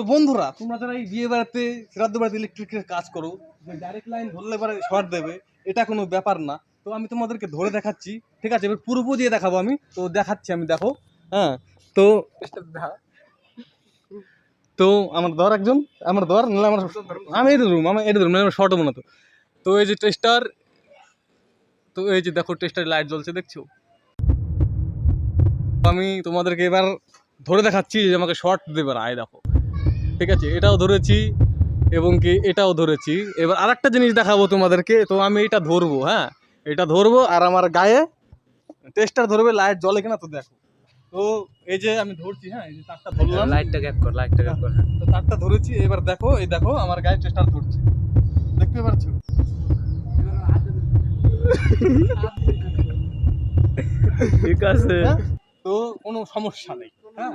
তো বন্ধুরা, তোমরা যারা এই বিয়ে বাড়িতে, শ্রাদ্ধ বাড়িতে ইলেকট্রিকের কাজ করো ডাইরেক্ট লাইন ধরলে পরে শর্ট দেবে, এটা কোনো ব্যাপার না। তো আমি তোমাদেরকে ধরে দেখাচ্ছি, ঠিক আছে? এবার পুরোপুরি দিয়ে দেখাবো আমি। তো দেখাচ্ছি আমি, দেখো হ্যাঁ? তো তো আমার দর একজন, আমার দর নাহলে আমার আমি এটা ধরুম আমি এটা ধরুম আমার শর্ট মনে তো। তো এই যে টেস্টার তো এই যে দেখো টেস্টার লাইট জ্বলছে, দেখছ? আমি তোমাদেরকে এবার ধরে দেখাচ্ছি যে আমাকে শর্ট দেবে আয় দেখো। ঠিক আছে? এটাও ধরেছি এবং কি এটাও ধরেছি। এবার আরেকটা জিনিস দেখাবো তোমাদেরকে। তো আমি এটা ধরবো হ্যাঁ? এটা ধরবো আর আমার গায়ে টেস্টার ধরবে লাইট জ্বলে কিনা তো দেখো। তো এই যে আমি ধরছি হ্যাঁ? এই যে তারটা ধরলাম। লাইটটা গ্যাপ কর লাইটটা গ্যাপ কর। তো তারটা ধরেছি এবার দেখো এই দেখো আমার গায়ে টেস্টার ধরছে। দেখতে পাচ্ছ? ঠিক আছে। হ্যাঁ? তো কোনো সমস্যা নেই হ্যাঁ?